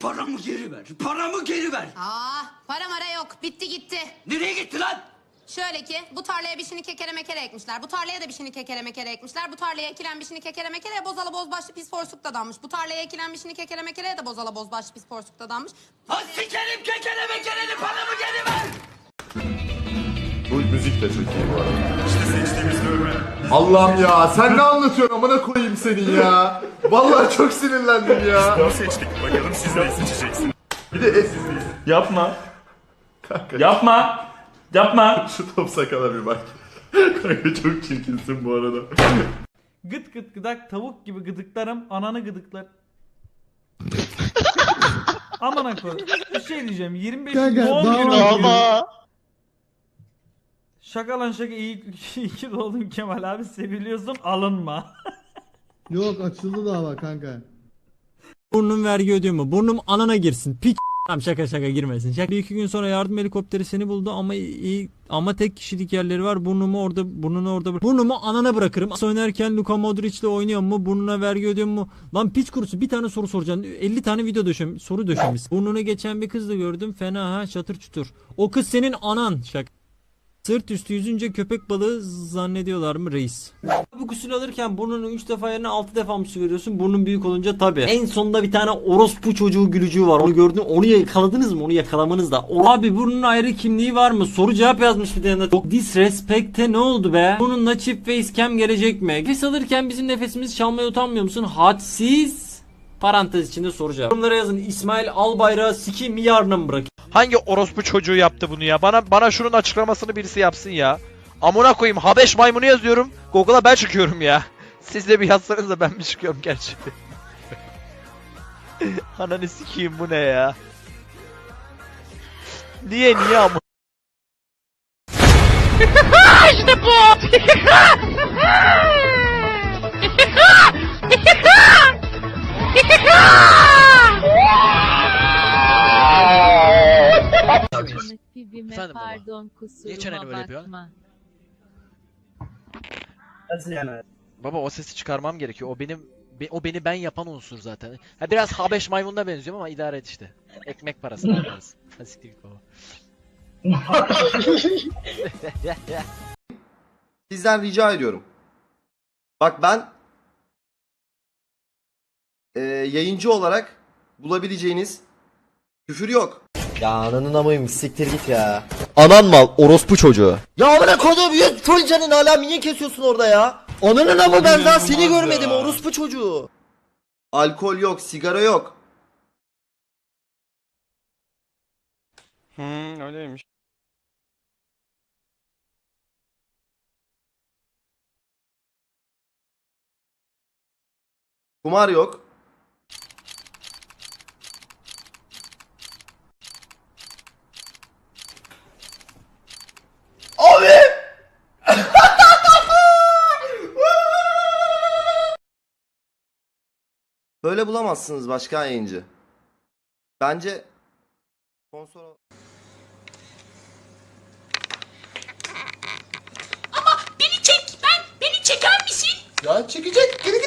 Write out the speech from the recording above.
Paramı geri ver. Paramı geri ver. Aa, para mara yok. Bitti gitti. Nereye gitti lan? Şöyle ki bu tarlaya bir şini kekere mekere ekmişler. Bu tarlaya da bir şini kekere mekere ekmişler. Bu tarlaya ekilen bir şini kekere mekereye bozala bozbaşlı pis porsuk dadanmış. Bu tarlaya ekilen bir şini kekere mekereye de bozala bozbaşlı pis porsuk dadanmış. Ha sikerim kekere mekereni paramı geri ver. Bu müzik de çok iyi bu arada. Allah'ım ya sen ne anlatıyorsun amına koyayım seni ya. Vallahi çok sinirlendim ya. Doğru seçtik. Bakalım siz neyi seçeceksiniz? Bir de es Yapma. kanka Yapma. Yapma. şu top sakala bir bak. Kanka çok çirkinsin bu arada. Gıt gıt gıdak tavuk gibi gıdıklarım ananı gıdıklar. Aman koy. Bir şey diyeceğim. 25 Kanka, doğum daha günü. var. Şaka lan şaka iyi, iyi ki doğdun Kemal abi seviliyorsun alınma. Yok açıldı dava kanka. Burnum vergi ödüyor mu? Burnum anana girsin. Pik. Tamam şaka şaka girmesin. Şaka. Bir iki gün sonra yardım helikopteri seni buldu ama iyi ama tek kişilik yerleri var. Burnumu orada burnunu orada bırak. Burnumu anana bırakırım. Oynarken Luka Modric'le oynuyor mu? Burnuna vergi ödüyor mu? Lan piç kurusu bir tane soru soracaksın. 50 tane video döşem soru döşemiş. Burnunu geçen bir kızla gördüm. Fena ha çatır çutur. O kız senin anan. Şaka. Sırt üstü yüzünce köpek balığı zannediyorlar mı reis? Bu gusül alırken burnunu 3 defa yerine 6 defa mı su veriyorsun? Burnun büyük olunca tabi. En sonunda bir tane orospu çocuğu gülücüğü var. Onu gördün onu yakaladınız mı? Onu yakalamanız da. O- Abi burnun ayrı kimliği var mı? Soru cevap yazmış bir tane. Çok disrespect'e ne oldu be? Burnunla çift face cam gelecek mi? Nefes alırken bizim nefesimizi çalmaya utanmıyor musun? Hadsiz. Parantez içinde cevap. Yorumlara yazın. İsmail Albayrak'ı sikeyim mi yarına mı bırakayım? Hangi orospu çocuğu yaptı bunu ya? Bana bana şunun açıklamasını birisi yapsın ya. Amına koyayım Habeş maymunu yazıyorum. Google'a ben çıkıyorum ya. Siz de bir yazsanız da ben mi çıkıyorum gerçi? Ananı sikeyim bu ne ya? Niye niye amına? Nasibime Efendim baba? pardon Niye çeneni kusuruma böyle yapıyorsun? bakma. Baba o sesi çıkarmam gerekiyor. O benim be- o beni ben yapan unsur zaten. Ha biraz Habeş maymununa benziyorum ama idare et işte. Ekmek parası ne yaparız? Siktir git baba. Sizden rica ediyorum. Bak ben eee, yayıncı olarak bulabileceğiniz küfür yok. Ya ananın amayım siktir git ya. Anan mal orospu çocuğu. Ya amına kodum full canın hala niye kesiyorsun orada ya? Ananın amı ben daha seni görmedim orospu çocuğu. Alkol yok, sigara yok. Hmm öyleymiş. Kumar yok. Böyle bulamazsınız başka yayıncı. Bence sponsor Beni çek ben. Beni çeker misin? Ya çekecek. Geri